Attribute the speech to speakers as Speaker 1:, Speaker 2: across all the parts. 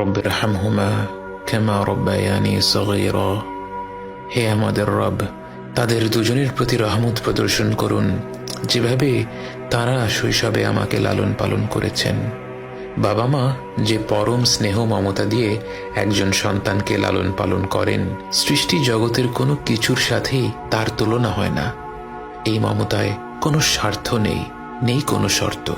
Speaker 1: রব্বের হামহুমা কেমা রব্বায়ানি সগীরা হে আমাদের রব, তাদের দুজনের প্রতি রহমত প্রদর্শন করুন, যেভাবে তারা শৈশবে আমাকে লালন পালন করেছেন। বাবা মা যে পরম স্নেহ মমতা দিয়ে একজন সন্তানকে লালন পালন করেন, সৃষ্টি জগতের কোনো কিছুর সাথেই তার তুলনা হয় না। এই মমতায় কোনো স্বার্থ নেই নেই কোনো শর্ত।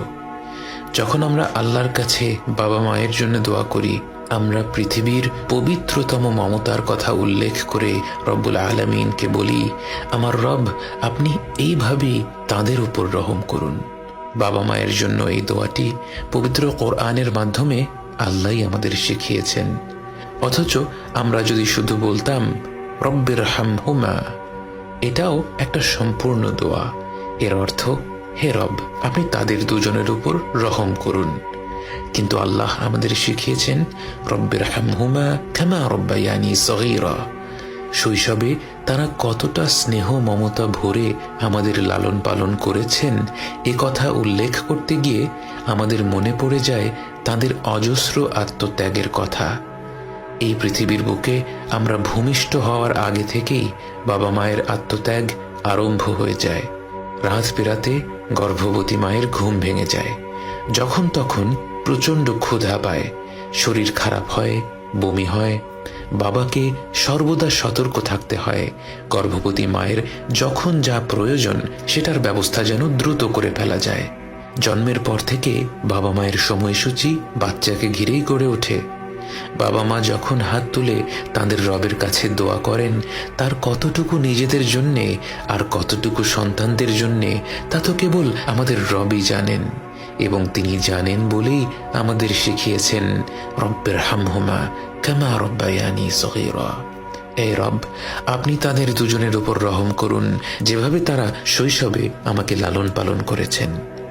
Speaker 1: যখন আমরা আল্লাহর কাছে বাবা মায়ের জন্য দোয়া করি, আমরা পৃথিবীর পবিত্রতম মমতার কথা উল্লেখ করে রব্বুল আলমিনকে বলি, আমার রব, আপনি এইভাবেই তাদের উপর রহম করুন। বাবা মায়ের জন্য এই দোয়াটি পবিত্র কোরআনের মাধ্যমে আল্লাহই আমাদের শিখিয়েছেন। অথচ আমরা যদি শুধু বলতাম রব্বের হাম হুমা এটাও একটা সম্পূর্ণ দোয়া। এর অর্থ হে রব, আপনি তাদের দুজনের উপর রহম করুন। কিন্তু আল্লাহ আমাদের শিখিয়েছেন রব্বের হামহুমা খামা রব্বায়ানি সগীরা। শৈশবে তারা কতটা স্নেহ, মমতা ভরে আমাদের লালন পালন করেছেন, এ কথা উল্লেখ করতে গিয়ে আমাদের মনে পড়ে যায় তাদের অজস্র আত্মত্যাগের কথা। এই পৃথিবীর বুকে আমরা ভূমিষ্ঠ হওয়ার আগে থেকেই বাবা মায়ের আত্মত্যাগ আরম্ভ হয়ে যায়। রাত গর্ভবতী মায়ের ঘুম ভেঙে যায়। যখন তখন প্রচণ্ড ক্ষুধা পায়। শরীর খারাপ হয়, বমি হয়। বাবাকে সর্বদা সতর্ক থাকতে হয়। গর্ভবতী মায়ের যখন যা প্রয়োজন, সেটার ব্যবস্থা যেন দ্রুত করে ফেলা যায়। জন্মের পর থেকে বাবা মায়ের সময়সূচি বাচ্চাকে ঘিরেই গড়ে ওঠে। বাবা মা যখন হাত তুলে তাদের রবের কাছে দোয়া করেন, তার কতটুকু নিজেদের জন্যে আর কতটুকু সন্তানদের জন্যে, তা তো কেবল আমাদের রবই জানেন এবং তিনি জানেন বলেই আমাদের শিখিয়েছেন, রব্বের হামহুমা কামা রব্বায়ানি সগীরা। এই রব, আপনি তাদের দুজনের উপর রহম করুন, যেভাবে তারা শৈশবে আমাকে লালন পালন করেছেন।